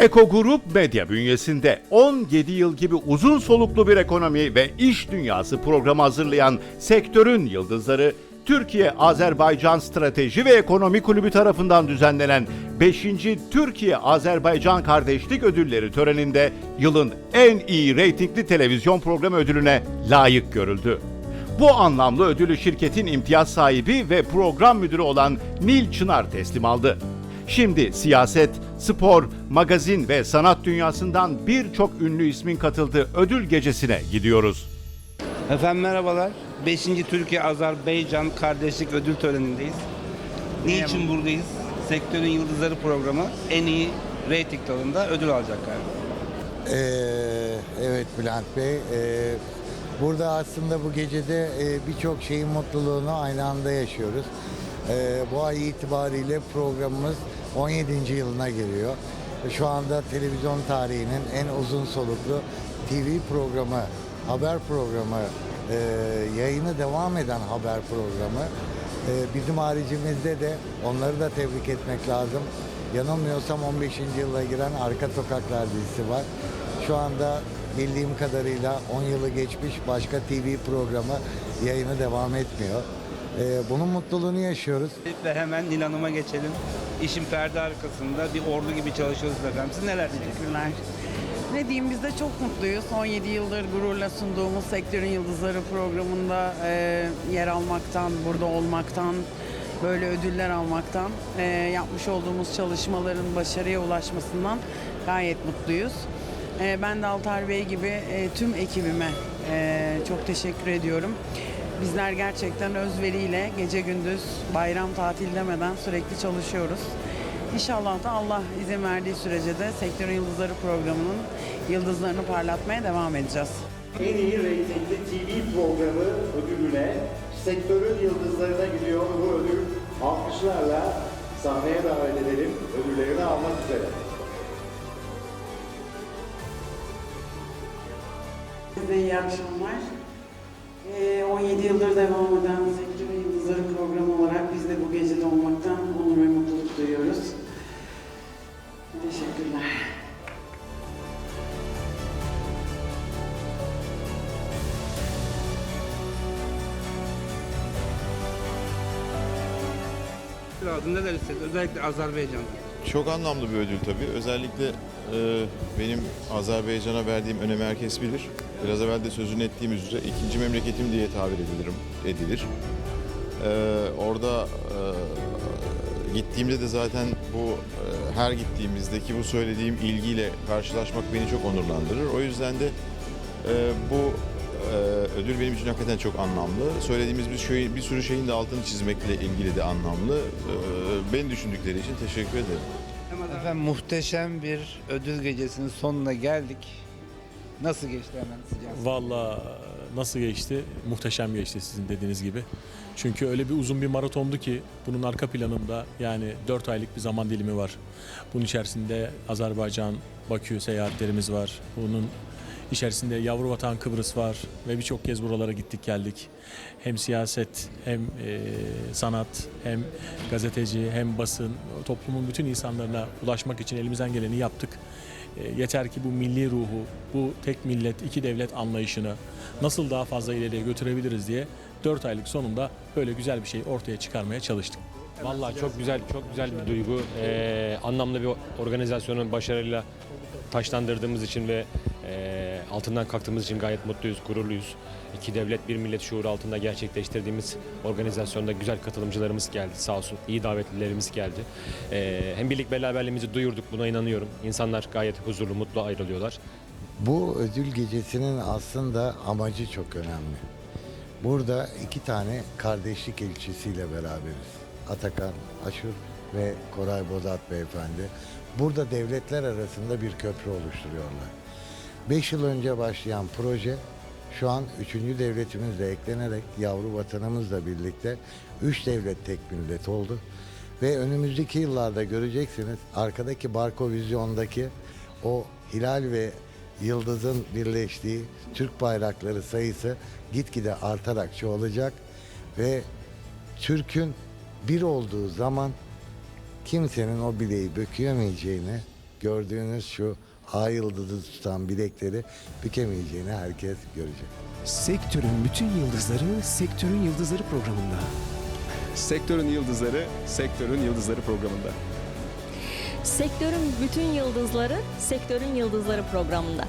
Eko Grup Medya bünyesinde 17 yıl gibi uzun soluklu bir ekonomi ve iş dünyası programı hazırlayan sektörün yıldızları Türkiye-Azerbaycan Strateji ve Ekonomi Kulübü tarafından düzenlenen 5. Türkiye-Azerbaycan Kardeşlik Ödülleri töreninde yılın en iyi reytingli televizyon programı ödülüne layık görüldü. Bu anlamlı ödülü şirketin imtiyaz sahibi ve program müdürü olan Nil Çınar teslim aldı. Şimdi siyaset, spor, magazin ve sanat dünyasından birçok ünlü ismin katıldığı ödül gecesine gidiyoruz. Efendim merhabalar. 5. Türkiye Azerbaycan Kardeşlik Ödül Töreni'ndeyiz. Niçin buradayız? Sektörün Yıldızları programı en iyi reyting dalında ödül alacak galiba. Ee, evet Bülent Bey. ee, burada aslında bu gecede ee, birçok şeyin mutluluğunu aynı anda yaşıyoruz. Ee, bu ay itibariyle programımız 17. yılına giriyor. Şu anda televizyon tarihinin en uzun soluklu TV programı, haber programı, ee, yayını devam eden haber programı. Ee, bizim haricimizde de onları da tebrik etmek lazım. Yanılmıyorsam 15. yıla giren Arka Sokaklar dizisi var. Şu anda bildiğim kadarıyla 10 yılı geçmiş başka TV programı yayını devam etmiyor. Ee, bunun mutluluğunu yaşıyoruz. Ve hemen Nil Hanım'a geçelim. İşin perde arkasında bir ordu gibi çalışıyoruz efendim. Siz neler diyeceksiniz? Teşekkürler. Ne diyeyim biz de çok mutluyuz. 17 yıldır gururla sunduğumuz Sektörün Yıldızları programında e, yer almaktan, burada olmaktan, böyle ödüller almaktan, e, yapmış olduğumuz çalışmaların başarıya ulaşmasından gayet mutluyuz. E, ben de Altar Bey gibi e, tüm ekibime e, çok teşekkür ediyorum. Bizler gerçekten özveriyle gece gündüz bayram tatil demeden sürekli çalışıyoruz. İnşallah da Allah izin verdiği sürece de Sektörün Yıldızları programının yıldızlarını parlatmaya devam edeceğiz. En iyi reytingli TV programı ödülüne sektörün yıldızlarına gidiyor bu ödül. Alkışlarla sahneye davet edelim ödüllerini almak üzere. Size iyi akşamlar. Ee, 17 yıldır devam eden Sektörün Yıldızları programı olarak biz de bu gecede olmaktan onur ve mutluluk duyuyoruz. Teşekkürler. Lazım neler hissediyorsunuz? Özellikle Azerbaycan'da. Çok anlamlı bir ödül tabii. Özellikle e, benim Azerbaycan'a verdiğim önemi herkes bilir. Biraz evvel de sözünü ettiğim üzere ikinci memleketim diye tabir edilirim, edilir. E, orada e, gittiğimde de zaten bu e, her gittiğimizdeki bu söylediğim ilgiyle karşılaşmak beni çok onurlandırır. O yüzden de e, bu ödül benim için hakikaten çok anlamlı. Söylediğimiz bir, şey, bir sürü şeyin de altını çizmekle ilgili de anlamlı. E, beni düşündükleri için teşekkür ederim. Efendim muhteşem bir ödül gecesinin sonuna geldik. Nasıl geçti hemen sıcak? Valla nasıl geçti? Muhteşem geçti sizin dediğiniz gibi. Çünkü öyle bir uzun bir maratondu ki bunun arka planında yani 4 aylık bir zaman dilimi var. Bunun içerisinde Azerbaycan, Bakü seyahatlerimiz var. Bunun içerisinde yavru vatan Kıbrıs var ve birçok kez buralara gittik geldik. Hem siyaset hem e, sanat hem gazeteci hem basın toplumun bütün insanlarına ulaşmak için elimizden geleni yaptık. E, Yeter ki bu milli ruhu, bu tek millet, iki devlet anlayışını nasıl daha fazla ileriye götürebiliriz diye 4 aylık sonunda böyle güzel bir şey ortaya çıkarmaya çalıştık. Vallahi çok güzel, çok güzel bir duygu. Ee, anlamlı bir organizasyonun başarıyla taşlandırdığımız için ve e, altından kalktığımız için gayet mutluyuz, gururluyuz. İki devlet bir millet şuuru altında gerçekleştirdiğimiz organizasyonda güzel katılımcılarımız geldi sağ olsun. iyi davetlilerimiz geldi. Ee, hem birlik beraberliğimizi duyurduk buna inanıyorum. İnsanlar gayet huzurlu, mutlu ayrılıyorlar. Bu ödül gecesinin aslında amacı çok önemli. Burada iki tane kardeşlik elçisiyle beraberiz. Atakan Aşur ve Koray Bozat beyefendi. Burada devletler arasında bir köprü oluşturuyorlar. Beş yıl önce başlayan proje şu an üçüncü devletimizle eklenerek yavru vatanımızla birlikte üç devlet tek millet oldu. Ve önümüzdeki yıllarda göreceksiniz arkadaki Barko Vizyon'daki o hilal ve yıldızın birleştiği Türk bayrakları sayısı gitgide artarak çoğalacak ve Türk'ün bir olduğu zaman kimsenin o bileği bükemeyeceğini gördüğünüz şu ay yıldızı tutan bilekleri bükemeyeceğini herkes görecek. Sektörün bütün yıldızları Sektörün Yıldızları programında. Sektörün Yıldızları, Sektörün Yıldızları programında. Sektörün bütün yıldızları Sektörün Yıldızları programında.